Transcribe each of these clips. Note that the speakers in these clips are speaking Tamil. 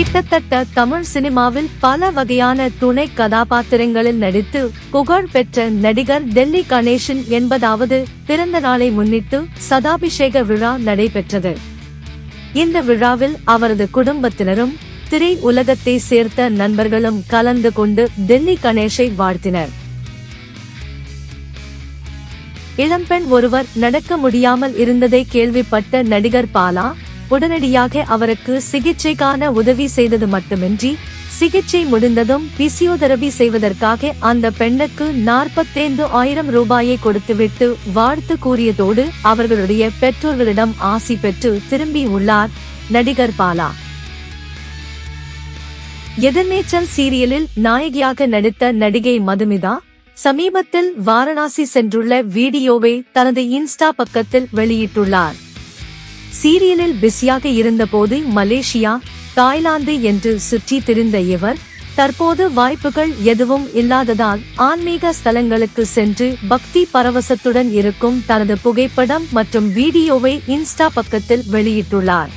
கிட்டத்தட்ட தமிழ் சினிமாவில் பல வகையான துணை கதாபாத்திரங்களில் நடித்து புகழ் பெற்ற நடிகர் டெல்லி கணேசன் என்பதாவது பிறந்த நாளை முன்னிட்டு சதாபிஷேக விழா நடைபெற்றது. இந்த விழாவில் அவரது குடும்பத்தினரும் திரை உலகத்தை சேர்த்த நண்பர்களும் கலந்து கொண்டு டெல்லி கணேஷை வாழ்த்தினர். இளம்பெண் ஒருவர் நடக்க முடியாமல் இருந்ததை கேள்விப்பட்ட நடிகர் பாலா உடனடியாக அவருக்கு சிகிச்சைக்கான உதவி செய்தது மட்டுமின்றி சிகிச்சை முடிந்ததும் பிசியோதெரபி செய்வதற்காக அந்த பெண்ணுக்கு நாற்பத்தைந்து ஆயிரம் ரூபாயை கொடுத்துவிட்டு வாழ்த்து கூறியதோடு அவர்களுடைய பெற்றோர்களிடம் ஆசி பெற்று திரும்பியுள்ளார் நடிகர் பாலா. எதிர்நீச்சல் சீரியலில் நாயகியாக நடித்த நடிகை மதுமிதா சமீபத்தில் வாரணாசி சென்றுள்ள வீடியோவை தனது இன்ஸ்டா பக்கத்தில் வெளியிட்டுள்ளார். சீரியலில் பிஸியாக இருந்தபோது மலேசியா தாய்லாந்து என்று சுற்றி திரிந்த இவர் தற்போது வாய்ப்புகள் எதுவும் இல்லாததால் ஆன்மீக ஸ்தலங்களுக்கு சென்று பக்தி பரவசத்துடன் இருக்கும் தனது புகைப்படம் மற்றும் வீடியோவை இன்ஸ்டா பக்கத்தில் வெளியிட்டுள்ளார்.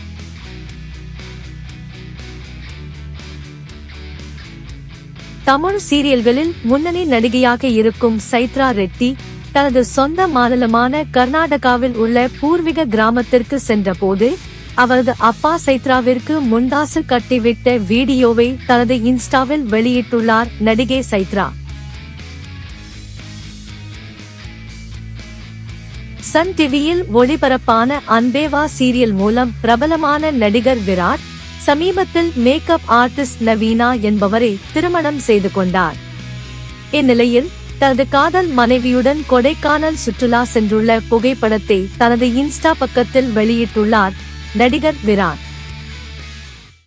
தமிழ் சீரியல்களில் முன்னணி நடிகையாக இருக்கும் சைத்ரா ரெட்டி தனது சொந்த மாநிலமான கர்நாடகாவில் உள்ள பூர்வீக கிராமத்திற்கு சென்றபோது அவரது அப்பா சைத்ராவிற்கு முண்டாசு கட்டிவிட்ட வீடியோவை தனது இன்ஸ்டாவில் வெளியிட்டுள்ளார் நடிகை சைத்ரா. சன் டிவியில் ஒளிபரப்பான அன்பேவா சீரியல் மூலம் பிரபலமான நடிகர் விராட் சமீபத்தில் மேக்கப் ஆர்டிஸ்ட் நவீனா என்பவரை திருமணம் செய்து கொண்டார். இந்நிலையில் தனது காதல் மனைவியுடன் கொடைக்கானல் சுற்றுலா சென்றுள்ள புகைப்படத்தை தனது இன்ஸ்டா பக்கத்தில் வெளியிட்டுள்ளார் நடிகர் விராட்.